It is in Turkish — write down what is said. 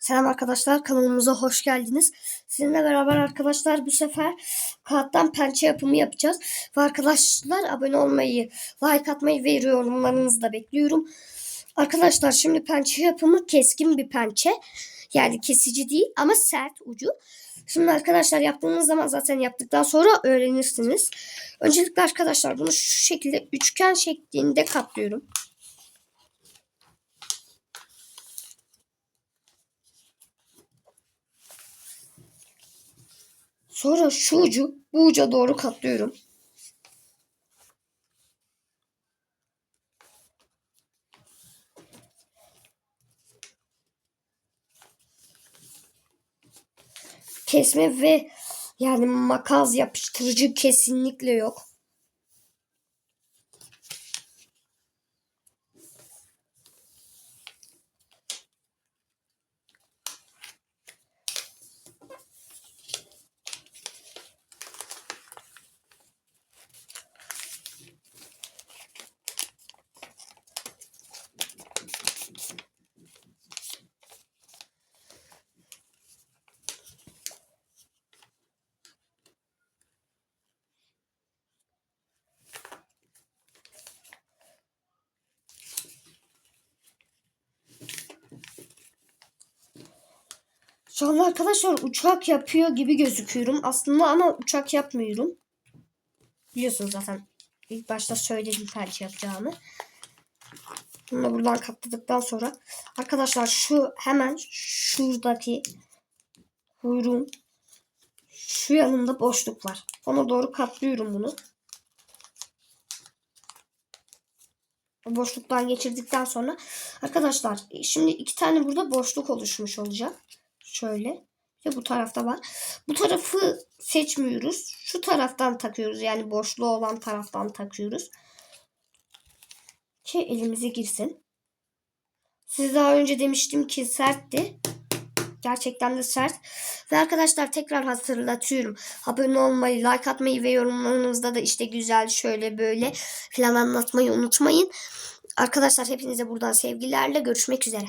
Selam arkadaşlar kanalımıza hoş geldiniz. Sizinle beraber arkadaşlar bu sefer kağıttan pençe yapımı yapacağız. Ve arkadaşlar abone olmayı, like atmayı ve yorumlarınızı da bekliyorum. Arkadaşlar şimdi pençe yapımı keskin bir pençe. Yani kesici değil ama sert ucu. Şimdi arkadaşlar yaptığınız zaman zaten yaptıktan sonra öğrenirsiniz. Öncelikle arkadaşlar bunu şu şekilde üçgen şeklinde katlıyorum. Sonra şu ucu bu uca doğru katlıyorum. Kesme ve yani makas yapıştırıcı kesinlikle yok. Şu anda arkadaşlar uçak yapıyor gibi gözüküyorum. Aslında ama uçak yapmıyorum. Biliyorsunuz zaten ilk başta söyledim felç yapacağımı. Bunu da buradan katladıktan sonra arkadaşlar şu hemen şuradaki kuyruğun şu yanında boşluk var. Ona doğru katlıyorum bunu. O boşluktan geçirdikten sonra arkadaşlar şimdi iki tane burada boşluk oluşmuş olacak. Şöyle. Bir de bu tarafta var. Bu tarafı seçmiyoruz. Şu taraftan takıyoruz. Yani boşluğu olan taraftan takıyoruz. Ki elimize girsin. Size daha önce demiştim ki sertti. Gerçekten de sert. Ve arkadaşlar tekrar hatırlatıyorum. Abone olmayı, like atmayı ve yorumlarınızda da işte güzel şöyle böyle falan anlatmayı unutmayın. Arkadaşlar hepinize buradan sevgilerle görüşmek üzere.